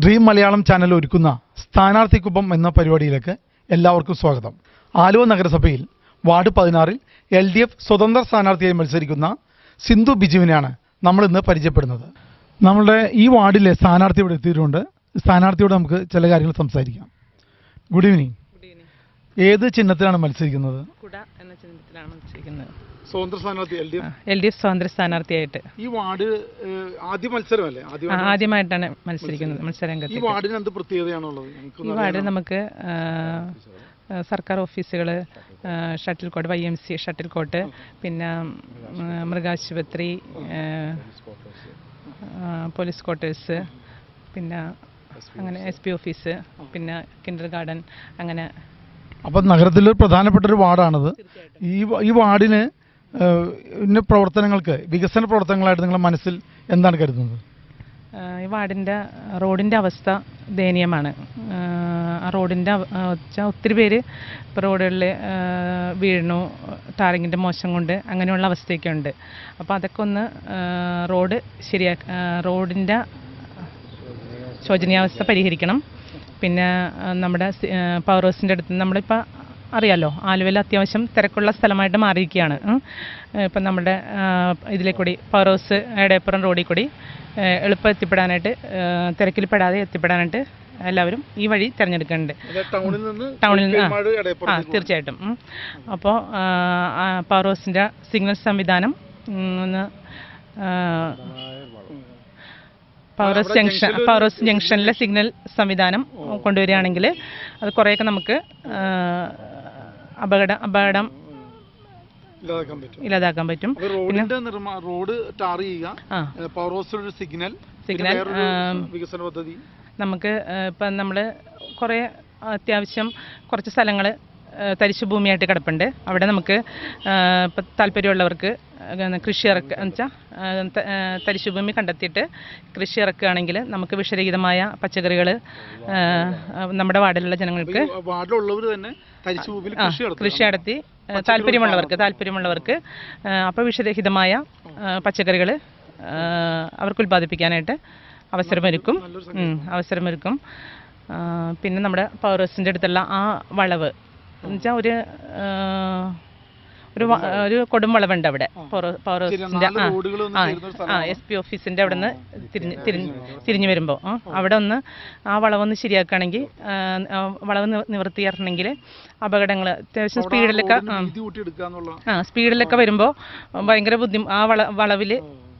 Dream Malayalam channel ഒരുക്കുന്ന സ്ഥാനാർത്ഥിക്കൊപ്പം എന്ന പരിപാടിയിലേക്ക് എല്ലാവർക്കും സ്വാഗതം. ആലുവ നഗരസഭയിൽ വാർഡ് പതിനാറിൽ എൽ ഡി എഫ് സ്വതന്ത്ര സ്ഥാനാർത്ഥിയായി മത്സരിക്കുന്ന സിന്ധു ബിജുവിനെയാണ് നമ്മൾ ഇന്ന് പരിചയപ്പെടുന്നത്. നമ്മളുടെ ഈ വാർഡിലെ സ്ഥാനാർത്ഥി ഇവിടെ സ്ഥാനാർത്ഥിയോട് നമുക്ക് ചില കാര്യങ്ങൾ സംസാരിക്കാം. ഗുഡ് ഈവനിങ് ഏത് ചിഹ്നത്തിലാണ് മത്സരിക്കുന്നത്? കുട എന്ന ചിഹ്നത്തിലാണ് മത്സരിക്കുന്നത്. സ്വതന്ത്ര സ്ഥാനാർത്ഥി L D L D F സ്വാതന്ത്ര്യ സ്ഥാനാർത്ഥിയായിട്ട്. ഈ വാർഡ് ആദ്യ മത്സരമല്ലേ? ആദ്യ ആ, ആദ്യമായിട്ടാണ് മത്സരിക്കുന്നത് മത്സരരംഗത്ത്. വാർഡിന് എന്ത് പ്രത്യേകതയാണുള്ളത് ഈ വാർഡ് നമുക്ക് ആ, ആ, സർക്കാർ ഓഫീസുകൾ shuttle court Y M C shuttle court പിന്നെ ഉം, മൃഗാശുപത്രി ആ, ആ, പോലീസ് ക്വാർട്ടേഴ്സ് പിന്നെ അങ്ങനെ എസ് പി ഓഫീസ് പിന്നെ കിൻഡർ ഗാർഡൻ അങ്ങനെ അപ്പം നഗരത്തിലെ പ്രധാനപ്പെട്ട ഒരു വാർഡാണത്. ഈ ഈ വാർഡിന് ഇന്ന പ്രവർത്തനങ്ങൾക്ക് വികസന പ്രവർത്തനങ്ങളായിട്ട് നിങ്ങളുടെ മനസ്സിൽ എന്താണ് കരുതുന്നത്? ഈ വാർഡിന്റെ റോഡിന്റെ അവസ്ഥ ദയനീയമാണ്. ആ, റോഡിന്റെ വെച്ചാൽ ഒത്തിരി പേര് ഇപ്പോൾ റോഡുകളിൽ വീഴണു ടാറിങ്ങിന്റെ മോശം കൊണ്ട് അങ്ങനെയുള്ള അവസ്ഥയൊക്കെ ഉണ്ട് അപ്പോൾ അതൊക്കെ ഒന്ന് റോഡ് ശരിയാ റോഡിന്റെ റോഡിന്റെ ശോചനീയാവസ്ഥ പരിഹരിക്കണം. പിന്നെ നമ്മുടെ പവർ ഹൗസിന്റെ അടുത്ത് നമ്മളിപ്പോൾ അറിയാലോ ആലുവയിൽ അത്യാവശ്യം തിരക്കുള്ള സ്ഥലമായിട്ട് മാറിയിരിക്കുകയാണ്. ഇപ്പം നമ്മുടെ ഇതിലെ കൂടി പവർ ഹൗസ് എടയപ്പുറം റോഡിൽ കൂടി എളുപ്പം എത്തിപ്പെടാനായിട്ട് തിരക്കിൽ പെടാതെ എത്തിപ്പെടാനായിട്ട് എല്ലാവരും ഈ വഴി തിരഞ്ഞെടുക്കുന്നുണ്ട്. ടൗണിൽ നിന്ന് ആ, തീർച്ചയായിട്ടും. അപ്പോൾ പവർ ഹൗസിന്റെ സിഗ്നൽ സംവിധാനം ഒന്ന് ആ, power house junction power house ജംഗ്ഷനിലെ സിഗ്നൽ സംവിധാനം കൊണ്ടുവരികയാണെങ്കിൽ അത് കുറേയൊക്കെ നമുക്ക് അപകട അപകടം ഇല്ലാതാക്കാൻ പറ്റും. റോഡ് ടാർ ചെയ്യുക. പവർ ഹൗസിൽ ഒരു സിഗ്നൽ. സിഗ്നൽ, വികസന പദ്ധതി. നമുക്ക് ഇപ്പം നമ്മൾ കുറേ അത്യാവശ്യം കുറച്ച് സ്ഥലങ്ങൾ തരിശു ഭൂമിയായിട്ട് കിടപ്പുണ്ട്. അവിടെ നമുക്ക് ഇപ്പം താല്പര്യമുള്ളവർക്ക് കൃഷി ഇറക്കുക എന്ന് വെച്ചാൽ തരിശു ഭൂമി കണ്ടെത്തിയിട്ട് കൃഷി ഇറക്കുകയാണെങ്കിൽ നമുക്ക് വിഷരഹിതമായ പച്ചക്കറികൾ നമ്മുടെ വാർഡിലുള്ള ജനങ്ങൾക്ക് കൃഷി നടത്തി താല്പര്യമുള്ളവർക്ക് താല്പര്യമുള്ളവർക്ക് അപ്പോൾ വിഷരഹിതമായ പച്ചക്കറികൾ അവർക്ക് ഉൽപ്പാദിപ്പിക്കാനായിട്ട് അവസരമൊരുക്കും അവസരമൊരുക്കും പിന്നെ നമ്മുടെ പവർ ഹൗസിന്റെ അടുത്തുള്ള ആ വളവ് എന്നുവെച്ചാൽ ഒരു ഒരു ഒരു കൊടുംവളവുണ്ട് അവിടെ. പവർ പവർ ആ. എസ് പി ഓഫീസിന്റെ അവിടെ നിന്ന് തിരിഞ്ഞ് തിരിഞ്ഞ് തിരിഞ്ഞു വരുമ്പോൾ അവിടെ ഒന്ന് ആ വളവൊന്ന് ശരിയാക്കുകയാണെങ്കിൽ വളവ് നിവ- നിവർത്തിയാക്കണമെങ്കിൽ അപകടങ്ങൾ അത്യാവശ്യം സ്പീഡിലൊക്കെ ആ. സ്പീഡിലൊക്കെ വരുമ്പോൾ ഭയങ്കര ബുദ്ധി ആ വള വളവിൽ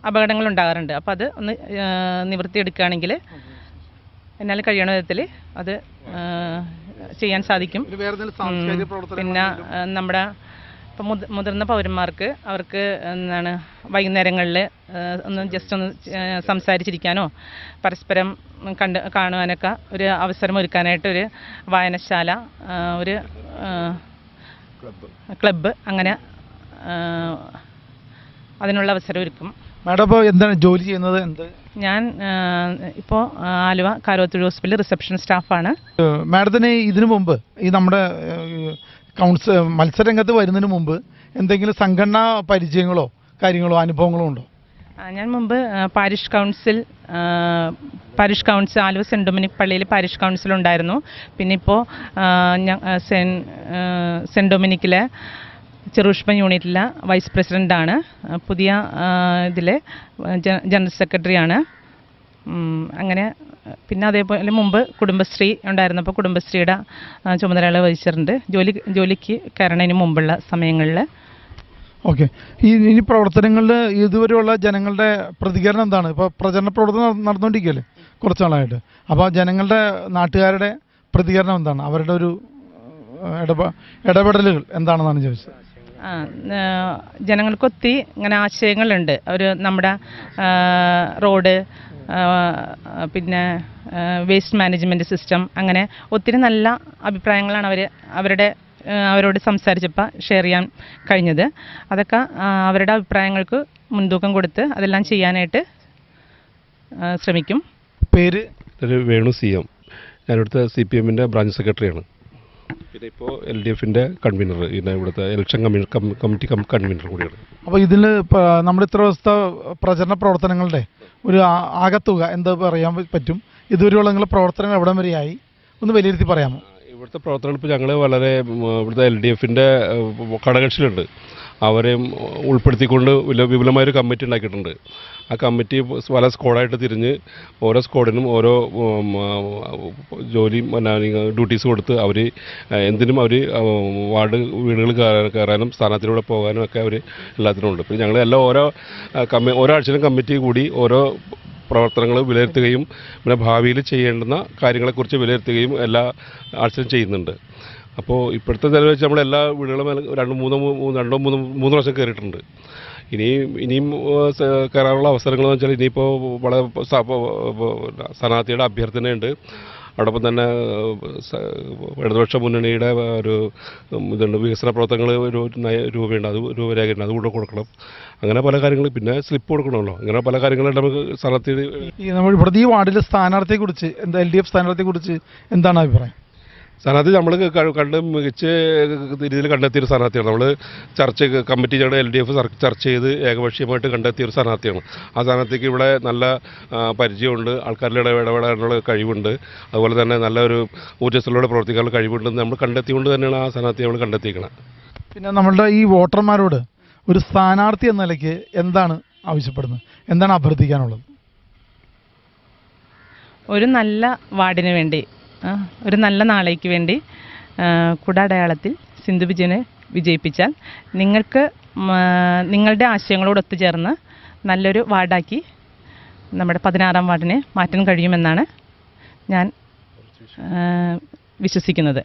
അപകടങ്ങൾ ഉണ്ടാകാറുണ്ട്. അപ്പോൾ അത് ഒന്ന് നിവർത്തിയെടുക്കുകയാണെങ്കിൽ എന്നാൽ കഴിയണ വിധത്തിൽ അത് ചെയ്യാൻ സാധിക്കും. പിന്നെ നമ്മുടെ ഇപ്പം മുതി- മുതിർന്ന പൗരന്മാർക്ക് അവർക്ക് എന്താണ് വൈകുന്നേരങ്ങളിൽ ഒന്ന് ജസ്റ്റ് ഒന്ന് സംസാരിച്ചിരിക്കാനോ പരസ്പരം കണ്ട് കാണുവാനൊക്കെ ഒരു അവസരം ഒരുക്കാനായിട്ട് ഒരു വായനശാല ഒരു ക്ലബ്ബ്. അങ്ങനെ അതിനുള്ള അവസരം ഒരുക്കും. മാഡം അപ്പോൾ എന്താണ് ജോലി ചെയ്യുന്നത്? എന്ത്? ഞാൻ ഇപ്പോൾ ആലുവ കാരോത്തൂർ ഹോസ്പിറ്റലിൽ റിസപ്ഷൻ സ്റ്റാഫാണ്. മാഡത്തിന് ഇതിനു മുമ്പ് ഈ നമ്മുടെ കൗൺസിൽ മത്സരരംഗത്ത് വരുന്നതിന് മുമ്പ് എന്തെങ്കിലും സംഘടനാ പരിചയങ്ങളോ കാര്യങ്ങളോ അനുഭവങ്ങളോ ഉണ്ടോ? ഞാൻ മുമ്പ് parish council parish council Aluva saint Dominic പള്ളിയിൽ പാരിഷ് കൗൺസിൽ ഉണ്ടായിരുന്നു. പിന്നെ ഇപ്പോൾ സെൻ ഡൊമിനിക്കിലെ ചെറുഷ്മ യൂണിറ്റിലെ വൈസ് പ്രസിഡന്റാണ് പുതിയ ഇതിലെ ജനറൽ സെക്രട്ടറിയാണ്. അങ്ങനെ പിന്നെ അതേപോലെ മുമ്പ് കുടുംബശ്രീ ഉണ്ടായിരുന്നപ്പോൾ കുടുംബശ്രീയുടെ ചുമതലകൾ വഹിച്ചിട്ടുണ്ട്. ജോലി ജോലിക്ക് കയറണതിന് മുമ്പുള്ള സമയങ്ങളിൽ ഓക്കെ. ഈ ഇനി പ്രവർത്തനങ്ങളിൽ ഇതുവരെയുള്ള ജനങ്ങളുടെ പ്രതികരണം എന്താണ്? ഇപ്പോൾ പ്രചരണ പ്രവർത്തനം നട- നടന്നുകൊണ്ടിരിക്കുകയല്ലേ കുറച്ച് നാളായിട്ട് അപ്പോൾ ജനങ്ങളുടെ നാട്ടുകാരുടെ പ്രതികരണം എന്താണ്? അവരുടെ ഒരു ഇടപെടലുകൾ എന്താണെന്നാണ് ചോദിച്ചത്? ആ, ആ, ജനങ്ങൾക്ക് ഒത്തിരി ഇങ്ങനെ ആശയങ്ങളുണ്ട്. അവർ നമ്മുടെ റോഡ് പിന്നെ വേസ്റ്റ് മാനേജ്മെന്റ് സിസ്റ്റം അങ്ങനെ ഒത്തിരി നല്ല അഭിപ്രായങ്ങളാണ് അവർ അവരുടെ അവരോട് സംസാരിച്ചപ്പോൾ ഷെയർ ചെയ്യാൻ കഴിഞ്ഞത്. അതൊക്കെ അവരുടെ അഭിപ്രായങ്ങൾക്ക് മുൻതൂക്കം കൊടുത്ത് അതെല്ലാം ചെയ്യാനായിട്ട് ശ്രമിക്കും. പേര്? Venu C M. ഞാനിവിടുത്തെ C P എമ്മിന്റെ ബ്രാഞ്ച് സെക്രട്ടറിയാണ് പിന്നെ ഇപ്പോൾ എൽ ഡി എഫിന്റെ കൺവീനർ പിന്നെ ഇവിടുത്തെ ഇലക്ഷൻ കമ്മീ- കമ്മിറ്റി കൺവീനർ കൂടിയാണ്. അപ്പോൾ ഇതിൽ നമ്മൾ ഇത്ര ദിവസത്തെ പ്രചരണ പ്രവർത്തനങ്ങളുടെ ഒരു ആകത്തുക എന്താ പറയാൻ പറ്റും? ഇതുവരെയുള്ള നിങ്ങളുടെ പ്രവർത്തനങ്ങൾ എവിടം വരെയായി? ഒന്ന് വിലയിരുത്തി പറയാമോ? ഇവിടുത്തെ പ്രവർത്തനം ഇപ്പോൾ ഞങ്ങൾ വളരെ ഇവിടുത്തെ എൽ ഡി എഫിന്റെ ഘടകകക്ഷിയിലുണ്ട് അവരെയും ഉൾപ്പെടുത്തിക്കൊണ്ട് വലിയ വിപുലമായൊരു കമ്മിറ്റി ഉണ്ടാക്കിയിട്ടുണ്ട്. ആ കമ്മിറ്റി പല സ്ക്വാഡായിട്ട് തിരിഞ്ഞ് ഓരോ സ്ക്വാഡിനും ഓരോ ജോലി ഡ്യൂട്ടീസ് കൊടുത്ത് അവർ എന്തിനും അവർ വാർഡ് വീടുകൾ കയറാനും സ്ഥാനത്തിലൂടെ പോകാനും ഒക്കെ അവർ എല്ലാത്തിനും ഉണ്ട്. പിന്നെ ഞങ്ങളെല്ലാം ഓരോ കമ്മി ഓരോ ആഴ്ചയിലും കമ്മിറ്റി കൂടി ഓരോ പ്രവർത്തനങ്ങൾ വിലയിരുത്തുകയും പിന്നെ ഭാവിയിൽ ചെയ്യേണ്ടുന്ന കാര്യങ്ങളെക്കുറിച്ച് വിലയിരുത്തുകയും എല്ലാ ആഴ്ചയും ചെയ്യുന്നുണ്ട്. അപ്പോൾ ഇപ്പോഴത്തെ നില വെച്ച് നമ്മളെല്ലാ വീടുകളും രണ്ട് മൂന്നോ രണ്ടോ മൂന്നോ മൂന്ന് വർഷം കയറിയിട്ടുണ്ട് ഇനിയും ഇനിയും കയറാനുള്ള അവസരങ്ങൾ വെച്ചാൽ ഇനിയിപ്പോൾ വളരെ സ്ഥാനാർത്ഥിയുടെ അഭ്യർത്ഥനയുണ്ട്. അതോടൊപ്പം തന്നെ ഇടതുപക്ഷ മുന്നണിയുടെ ഒരു ഇതുണ്ട്. വികസന പ്രവർത്തനങ്ങൾ ഒരു രൂപയുണ്ട്. അത് രൂപരേഖയുണ്ട്. അത് കൂടെ കൊടുക്കണം. അങ്ങനെ പല കാര്യങ്ങൾ പിന്നെ സ്ലിപ്പ് കൊടുക്കണമല്ലോ. അങ്ങനെ പല കാര്യങ്ങളും നമുക്ക് സ്ഥാനാർത്ഥി നമ്മൾ ഇവിടുത്തെ ഈ വാർഡിലെ സ്ഥാനാർത്ഥിയെക്കുറിച്ച് എന്താ എൽ ഡി എഫ് സ്ഥാനാർത്ഥിയെക്കുറിച്ച് എന്താണ് അഭിപ്രായം? സ്ഥാനാർത്ഥി നമ്മൾ കണ്ട് മികച്ച രീതിയിൽ കണ്ടെത്തിയ ഒരു സ്ഥാനാർത്ഥിയാണ്. നമ്മൾ ചർച്ച കമ്മിറ്റി ഞങ്ങളുടെ എൽ ഡി എഫ് ചർച്ച ചെയ്ത് ഏകപക്ഷീയമായിട്ട് കണ്ടെത്തിയ ഒരു സ്ഥാനാർത്ഥിയാണ്. ആ സ്ഥാനാർത്ഥിക്ക് ഇവിടെ നല്ല പരിചയമുണ്ട്. ആൾക്കാരുടെ ഇട- ഇടപെടാനുള്ള കഴിവുണ്ട്. അതുപോലെ തന്നെ നല്ലൊരു ഊർജസ്വലോടെ പ്രവർത്തിക്കാനുള്ള കഴിവുണ്ടെന്ന് നമ്മൾ കണ്ടെത്തിക്കൊണ്ട് തന്നെയാണ് ആ സ്ഥാനാർത്ഥിയെ നമ്മൾ കണ്ടെത്തിയിരിക്കുന്നത് പിന്നെ നമ്മളുടെ ഈ വോട്ടർമാരോട് ഒരു സ്ഥാനാർത്ഥി എന്ന നിലയ്ക്ക് എന്താണ് ആവശ്യപ്പെടുന്നത്? എന്താണ് അഭ്യർത്ഥിക്കാനുള്ളത്? ഒരു നല്ല വാർഡിന് വേണ്ടി ഒരു നല്ല നാളേക്ക് വേണ്ടി കുടാടയാളത്തിൽ സിന്ധു വിജയനെ വിജയിപ്പിച്ചാൽ നിങ്ങൾക്ക് നിങ്ങളുടെ ആശയങ്ങളോട് ഒത്തുചേർന്ന് നല്ലൊരു വാർഡാക്കി നമ്മുടെ പതിനാറാം വാർഡിനെ മാറ്റാൻ കഴിയുമെന്നാണ് ഞാൻ വിശ്വസിക്കുന്നത്.